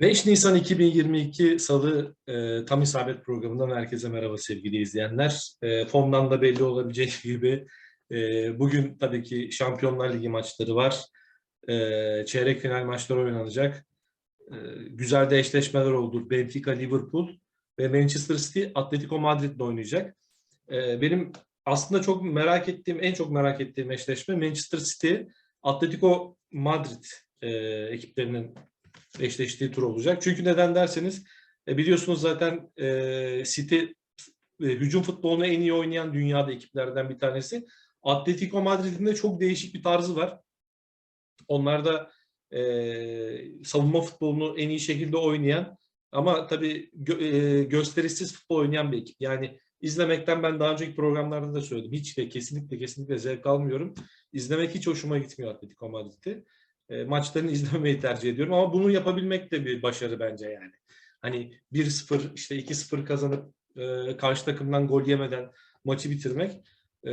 5 Nisan 2022 Salı e, Tam İsabet programından herkese merhaba sevgili izleyenler. E, fondan da belli olabileceği gibi e, bugün tabii ki Şampiyonlar Ligi maçları var. E, çeyrek final maçları oynanacak. E, güzel de eşleşmeler oldu. Benfica, Liverpool ve Manchester City Atletico Madrid'le oynayacak. E, benim aslında çok merak ettiğim, en çok merak ettiğim eşleşme Manchester City, Atletico Madrid e, ekiplerinin eşleştiği tur olacak. Çünkü neden derseniz e, biliyorsunuz zaten e, City e, hücum futbolunu en iyi oynayan dünyada ekiplerden bir tanesi. Atletico Madrid'in de çok değişik bir tarzı var. Onlar da e, savunma futbolunu en iyi şekilde oynayan ama tabii gö, e, gösterişsiz futbol oynayan bir ekip. Yani izlemekten ben daha önceki programlarda da söyledim. Hiç ve kesinlikle kesinlikle zevk almıyorum. İzlemek hiç hoşuma gitmiyor Atletico Madrid'i e, maçlarını izlemeyi tercih ediyorum. Ama bunu yapabilmek de bir başarı bence yani. Hani 1-0 işte 2-0 kazanıp e, karşı takımdan gol yemeden maçı bitirmek e,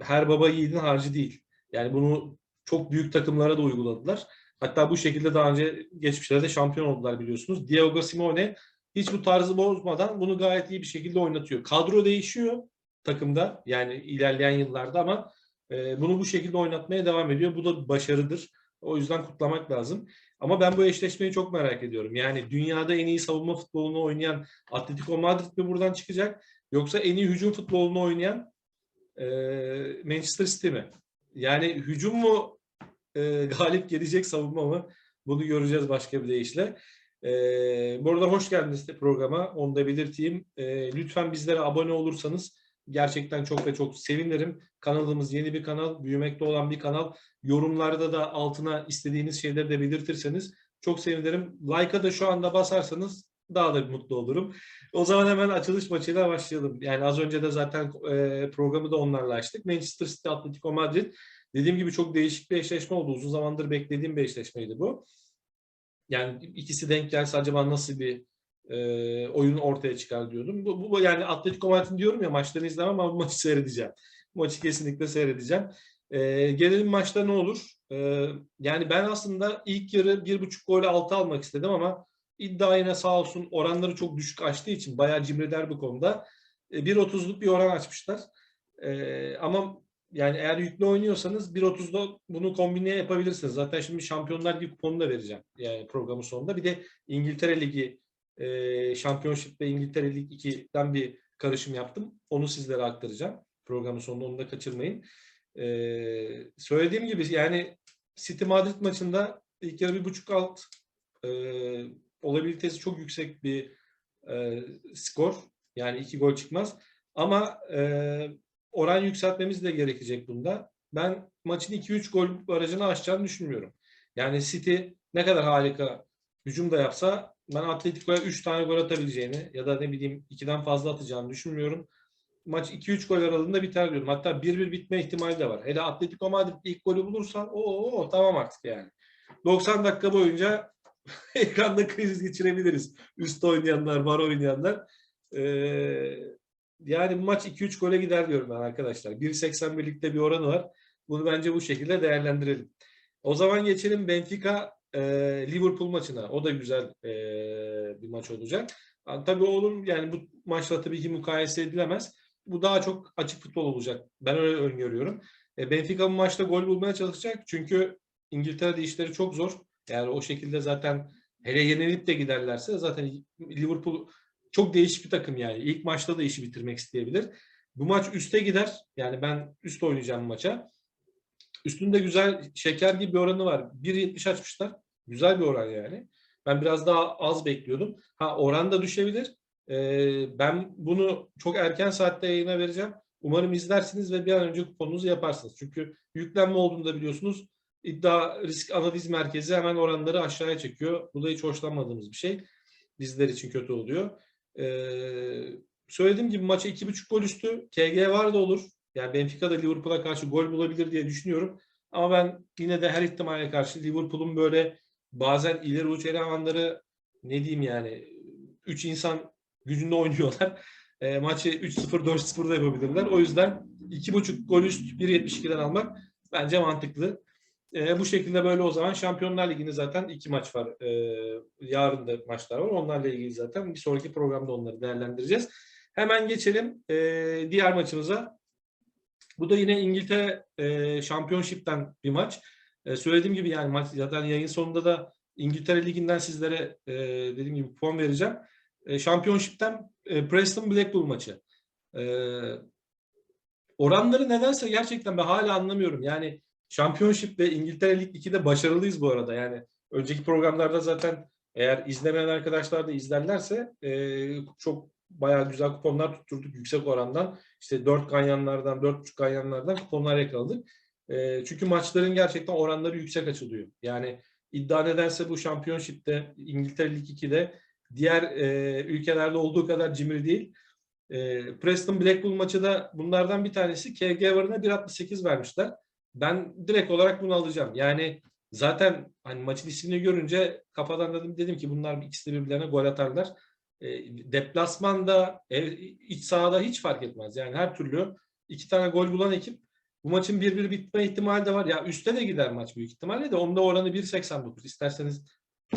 her baba yiğidin harcı değil. Yani bunu çok büyük takımlara da uyguladılar. Hatta bu şekilde daha önce geçmişlerde şampiyon oldular biliyorsunuz. Diego Simone hiç bu tarzı bozmadan bunu gayet iyi bir şekilde oynatıyor. Kadro değişiyor takımda yani ilerleyen yıllarda ama bunu bu şekilde oynatmaya devam ediyor. Bu da başarıdır. O yüzden kutlamak lazım. Ama ben bu eşleşmeyi çok merak ediyorum. Yani dünyada en iyi savunma futbolunu oynayan Atletico Madrid mi buradan çıkacak? Yoksa en iyi hücum futbolunu oynayan e, Manchester City mi? Yani hücum mu e, galip gelecek savunma mı? Bunu göreceğiz başka bir deyişle. E, bu arada hoş geldiniz de programa. Onu da belirteyim. E, lütfen bizlere abone olursanız Gerçekten çok ve çok sevinirim. Kanalımız yeni bir kanal, büyümekte olan bir kanal. Yorumlarda da altına istediğiniz şeyleri de belirtirseniz çok sevinirim. Like'a da şu anda basarsanız daha da mutlu olurum. O zaman hemen açılış maçıyla başlayalım. Yani az önce de zaten e, programı da onlarla açtık. Manchester City Atletico Madrid. Dediğim gibi çok değişik bir eşleşme oldu. Uzun zamandır beklediğim bir eşleşmeydi bu. Yani ikisi denk gelse acaba nasıl bir e, oyun ortaya çıkar diyordum. Bu, bu yani Atletico Madrid'in diyorum ya maçlarını izlemem ama bu maçı seyredeceğim. Bu maçı kesinlikle seyredeceğim. E, gelelim maçta ne olur? E, yani ben aslında ilk yarı bir buçuk gole altı almak istedim ama iddia yine sağ olsun oranları çok düşük açtığı için bayağı cimriler bu konuda. E, 1.30'luk bir oran açmışlar. E, ama yani eğer yüklü oynuyorsanız 1.30'da bunu kombineye yapabilirsiniz. Zaten şimdi Şampiyonlar Ligi kuponu da vereceğim yani programın sonunda. Bir de İngiltere Ligi e, Championship ve İngiltere Lig 2'den bir karışım yaptım. Onu sizlere aktaracağım. Programın sonunda onu da kaçırmayın. E, söylediğim gibi yani City Madrid maçında ilk yarı bir buçuk alt e, olabilitesi çok yüksek bir e, skor. Yani iki gol çıkmaz. Ama e, oran yükseltmemiz de gerekecek bunda. Ben maçın 2-3 gol barajını aşacağını düşünmüyorum. Yani City ne kadar harika hücum da yapsa ben Atletico'ya 3 tane gol atabileceğini ya da ne bileyim 2'den fazla atacağını düşünmüyorum. Maç 2-3 gol aralığında biter diyorum. Hatta 1-1 bitme ihtimali de var. Hele Atletico Madrid ilk golü bulursa o, tamam artık yani. 90 dakika boyunca ekranda kriz geçirebiliriz. Üst oynayanlar, var oynayanlar. Ee, yani maç 2-3 gole gider diyorum ben arkadaşlar. 1.81'likte bir oranı var. Bunu bence bu şekilde değerlendirelim. O zaman geçelim Benfica e, Liverpool maçına. O da güzel e, bir maç olacak. Tabii onun yani bu maçla tabii ki mukayese edilemez. Bu daha çok açık futbol olacak. Ben öyle öngörüyorum. E, Benfica bu maçta gol bulmaya çalışacak. Çünkü İngiltere'de işleri çok zor. Yani o şekilde zaten hele yenilip de giderlerse zaten Liverpool çok değişik bir takım yani. İlk maçta da işi bitirmek isteyebilir. Bu maç üste gider. Yani ben üst oynayacağım maça. Üstünde güzel şeker gibi bir oranı var. 1.70 açmışlar. Güzel bir oran yani. Ben biraz daha az bekliyordum. Ha oran da düşebilir. Ee, ben bunu çok erken saatte yayına vereceğim. Umarım izlersiniz ve bir an önce kuponunuzu yaparsınız. Çünkü yüklenme olduğunu da biliyorsunuz. İddia risk analiz merkezi hemen oranları aşağıya çekiyor. Bu da hiç hoşlanmadığımız bir şey. Bizler için kötü oluyor. Ee, söylediğim gibi maça 2.5 gol üstü. KG var da olur. Yani Benfica da Liverpool'a karşı gol bulabilir diye düşünüyorum. Ama ben yine de her ihtimale karşı Liverpool'un böyle bazen ileri uç elemanları ne diyeyim yani 3 insan gücünde oynuyorlar. E, maçı 3-0 4-0 da yapabilirler. O yüzden 2.5 gol üst 1.72'den almak bence mantıklı. E, bu şekilde böyle o zaman Şampiyonlar Ligi'nde zaten iki maç var. E, yarın da maçlar var. Onlarla ilgili zaten bir sonraki programda onları değerlendireceğiz. Hemen geçelim e, diğer maçımıza. Bu da yine İngiltere e, Championship'ten bir maç. E, söylediğim gibi yani maç zaten yayın sonunda da İngiltere Ligi'nden sizlere e, dediğim gibi puan vereceğim. E, Championship'ten e, Preston Blackpool maçı. E, oranları nedense gerçekten ben hala anlamıyorum. Yani Championship ve İngiltere Lig 2'de başarılıyız bu arada. Yani önceki programlarda zaten eğer izlemeyen arkadaşlar da izlerlerse e, çok bayağı güzel kuponlar tutturduk yüksek orandan. İşte 4 ganyanlardan, 4.5 ganyanlardan kuponlar yakaladık. E, çünkü maçların gerçekten oranları yüksek açılıyor. Yani iddia nedense bu Championship'te, İngiltere Lig 2'de diğer e, ülkelerde olduğu kadar cimri değil. E, Preston Blackpool maçı da bunlardan bir tanesi. KG varına 1.68 vermişler. Ben direkt olarak bunu alacağım. Yani zaten hani maçın ismini görünce kafadan dedim, dedim ki bunlar ikisi de birbirlerine gol atarlar. E, deplasmanda, ev, iç sahada hiç fark etmez. Yani her türlü iki tane gol bulan ekip bu maçın 1-1 bitme ihtimali de var. Ya üstte de gider maç büyük ihtimalle de. Onda oranı 1.89. İsterseniz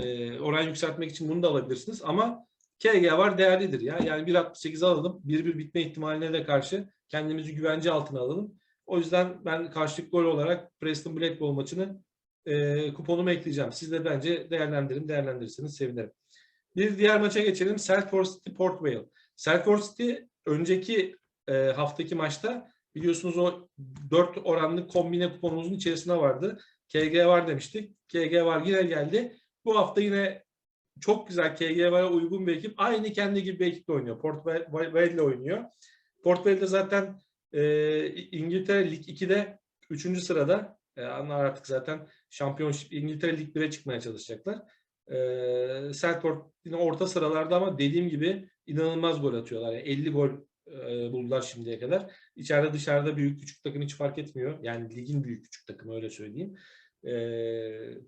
e, oran yükseltmek için bunu da alabilirsiniz. Ama KG var değerlidir ya. Yani 1.68 alalım. 1-1 bitme ihtimaline de karşı kendimizi güvence altına alalım. O yüzden ben karşılık gol olarak Preston Blackpool maçını e, kuponuma ekleyeceğim. Siz de bence değerlendirin. Değerlendirirseniz sevinirim. Bir diğer maça geçelim. Salford City Port Vale. Salford City önceki e, haftaki maçta biliyorsunuz o 4 oranlı kombine kuponumuzun içerisinde vardı. KG var demiştik. KG var yine geldi. Bu hafta yine çok güzel KG var'a uygun bir ekip. Aynı kendi gibi bir ekiple oynuyor. Port Vale oynuyor. Port Vale'de zaten e, İngiltere Lig 2'de 3. sırada. E, artık zaten Şampiyonşip İngiltere Lig 1'e çıkmaya çalışacaklar. E, Salford yine orta sıralarda ama dediğim gibi inanılmaz gol atıyorlar. Yani 50 gol e, buldular şimdiye kadar. İçeride dışarıda büyük küçük takım hiç fark etmiyor. Yani ligin büyük küçük takımı öyle söyleyeyim. E,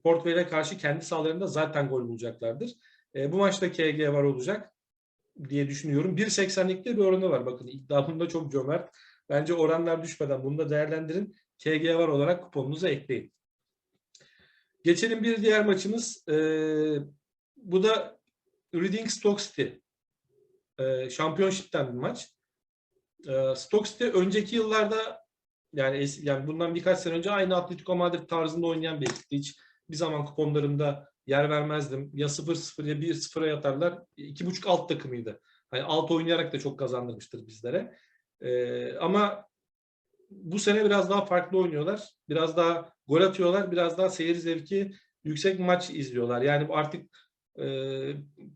Port Vale'e karşı kendi sahalarında zaten gol bulacaklardır. E, bu maçta KG var olacak diye düşünüyorum. 1.80'likte bir oranı var. Bakın iddiamında çok cömert. Bence oranlar düşmeden bunu da değerlendirin. KG var olarak kuponunuza ekleyin. Geçelim bir diğer maçımız. Ee, bu da Reading Stoke City. Ee, Championship'ten bir maç. Ee, Stoke City önceki yıllarda yani, es, yani bundan birkaç sene önce aynı Atletico Madrid tarzında oynayan bir ekipti. Hiç bir zaman kuponlarımda yer vermezdim. Ya 0-0 ya 1-0'a yatarlar. 2.5 alt takımıydı. Hani alt oynayarak da çok kazandırmıştır bizlere. Ee, ama bu sene biraz daha farklı oynuyorlar. Biraz daha gol atıyorlar. Biraz daha seyir zevki yüksek maç izliyorlar. Yani artık e,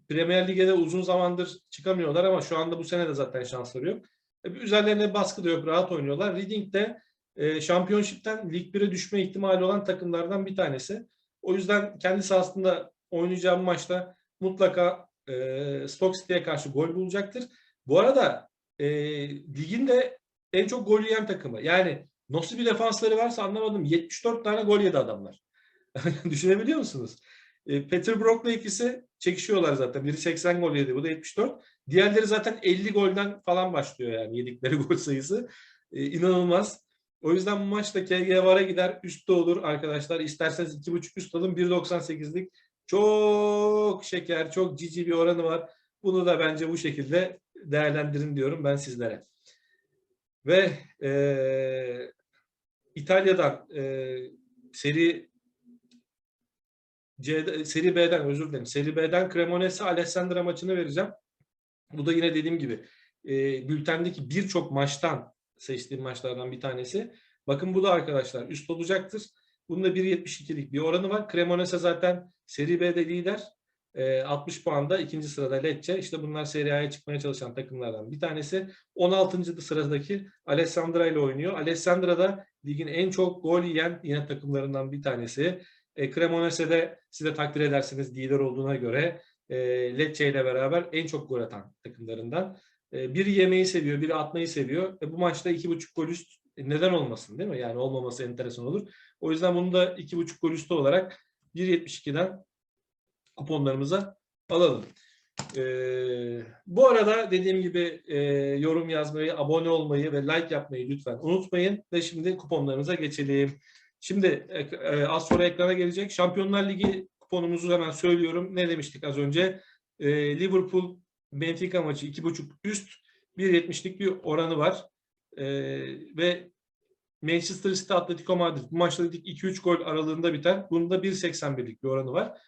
Premier Lig'e uzun zamandır çıkamıyorlar ama şu anda bu sene de zaten şansları yok. Üzerlerine baskı da yok. Rahat oynuyorlar. Reading de e, Championship'ten Lig 1'e düşme ihtimali olan takımlardan bir tanesi. O yüzden kendisi aslında oynayacağı maçta mutlaka e, Stoke City'ye karşı gol bulacaktır. Bu arada e, ligin de en çok gol yiyen takımı. Yani nasıl bir defansları varsa anlamadım. 74 tane gol yedi adamlar. Düşünebiliyor musunuz? E, Peter Brock'la ikisi çekişiyorlar zaten. Biri 80 gol yedi, bu da 74. Diğerleri zaten 50 golden falan başlıyor yani yedikleri gol sayısı. E, inanılmaz. O yüzden bu maçta KG gider. Üstte olur arkadaşlar. İsterseniz 2.5 üst alın. 1.98'lik çok şeker, çok cici bir oranı var. Bunu da bence bu şekilde değerlendirin diyorum ben sizlere. Ve e, İtalya'dan e, seri C, seri B'den özür dilerim. Seri B'den Cremonese Alessandra maçını vereceğim. Bu da yine dediğim gibi e, bültendeki birçok maçtan seçtiğim maçlardan bir tanesi. Bakın bu da arkadaşlar üst olacaktır. Bunda 1.72'lik bir oranı var. Cremonese zaten Seri B'de lider. E, 60 puanda ikinci sırada Lecce. İşte bunlar Serie A'ya çıkmaya çalışan takımlardan bir tanesi. 16. sıradaki Alessandra ile oynuyor. Alessandra da ligin en çok gol yiyen yine takımlarından bir tanesi. E, Cremonese de siz de takdir edersiniz lider olduğuna göre e, Lecce ile beraber en çok gol atan takımlarından. E, biri yemeyi seviyor, biri atmayı seviyor. E, bu maçta 2.5 gol üst e, neden olmasın değil mi? Yani olmaması enteresan olur. O yüzden bunu da 2.5 gol üstü olarak 1.72'den kuponlarımıza alalım. Ee, bu arada dediğim gibi e, yorum yazmayı, abone olmayı ve like yapmayı lütfen unutmayın. Ve şimdi kuponlarımıza geçelim. Şimdi e, e, az sonra ekrana gelecek. Şampiyonlar Ligi kuponumuzu hemen söylüyorum. Ne demiştik az önce? E, Liverpool Benfica maçı 2.5 üst 1.70'lik bir oranı var. E, ve Manchester City Atletico Madrid bu maçta dedik 2-3 gol aralığında biter. Bunda 1.81'lik bir oranı var.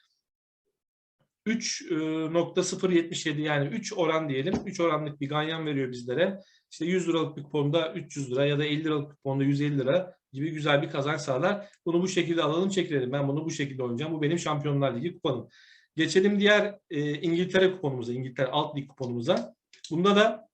3.077 yani 3 oran diyelim. 3 oranlık bir ganyan veriyor bizlere. İşte 100 liralık bir kuponda 300 lira ya da 50 liralık kuponda 150 lira gibi güzel bir kazanç sağlar. Bunu bu şekilde alalım çekilelim. Ben bunu bu şekilde oynayacağım. Bu benim Şampiyonlar Ligi kuponum. Geçelim diğer e, İngiltere kuponumuza, İngiltere alt lig kuponumuza. Bunda da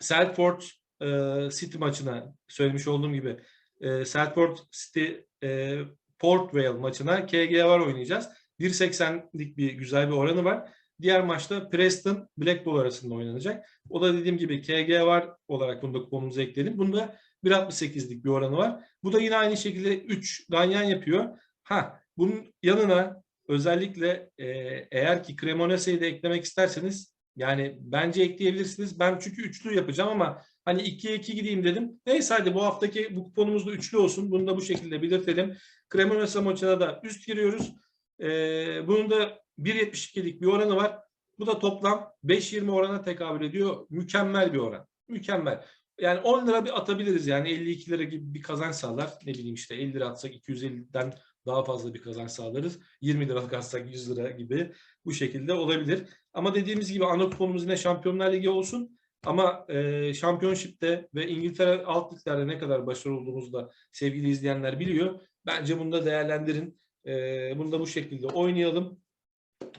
Salford e, City maçına söylemiş olduğum gibi e, Salford City e, Port Vale maçına KG var oynayacağız. 1.80'lik bir güzel bir oranı var. Diğer maçta Preston Blackpool arasında oynanacak. O da dediğim gibi KG var olarak bunda kuponumuza ekleyelim. Bunda 1.68'lik bir oranı var. Bu da yine aynı şekilde 3 ganyan yapıyor. Ha bunun yanına özellikle e, eğer ki Cremonese'yi de eklemek isterseniz yani bence ekleyebilirsiniz. Ben çünkü üçlü yapacağım ama hani 2'ye 2 gideyim dedim. Neyse hadi bu haftaki bu kuponumuz da üçlü olsun. Bunu da bu şekilde belirtelim. Cremonese maçına da üst giriyoruz. Ee, bunun da 1.72'lik bir oranı var. Bu da toplam 5.20 orana tekabül ediyor. Mükemmel bir oran. Mükemmel. Yani 10 lira bir atabiliriz yani 52 lira gibi bir kazanç sağlar. Ne bileyim işte 50 lira atsak 250'den daha fazla bir kazanç sağlarız. 20 lira atsak 100 lira gibi bu şekilde olabilir. Ama dediğimiz gibi ana kuponumuz yine Şampiyonlar Ligi olsun. Ama e, Championship'te ve İngiltere alt liglerde ne kadar başarılı olduğumuzu da sevgili izleyenler biliyor. Bence bunu da değerlendirin. E, bunu da bu şekilde oynayalım.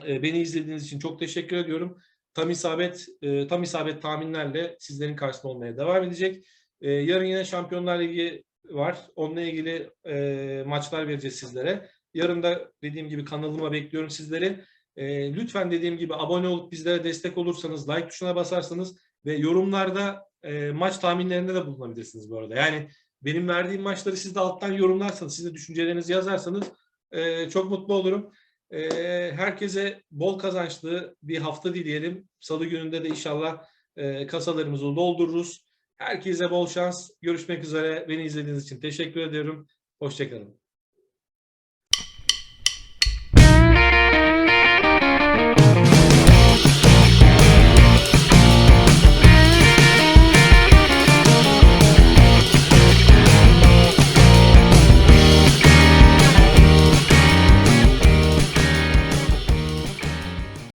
E, beni izlediğiniz için çok teşekkür ediyorum. Tam isabet, e, tam isabet tahminlerle sizlerin karşısında olmaya devam edecek. E, yarın yine Şampiyonlar Ligi var. Onunla ilgili e, maçlar vereceğiz sizlere. Yarın da dediğim gibi kanalıma bekliyorum sizleri. E, lütfen dediğim gibi abone olup bizlere destek olursanız, like tuşuna basarsanız ve yorumlarda e, maç tahminlerinde de bulunabilirsiniz bu arada. Yani benim verdiğim maçları siz de alttan yorumlarsanız, siz de düşüncelerinizi yazarsanız e, çok mutlu olurum. E, herkese bol kazançlı bir hafta dileyelim. Salı gününde de inşallah e, kasalarımızı doldururuz. Herkese bol şans. Görüşmek üzere. Beni izlediğiniz için teşekkür ediyorum. Hoşçakalın.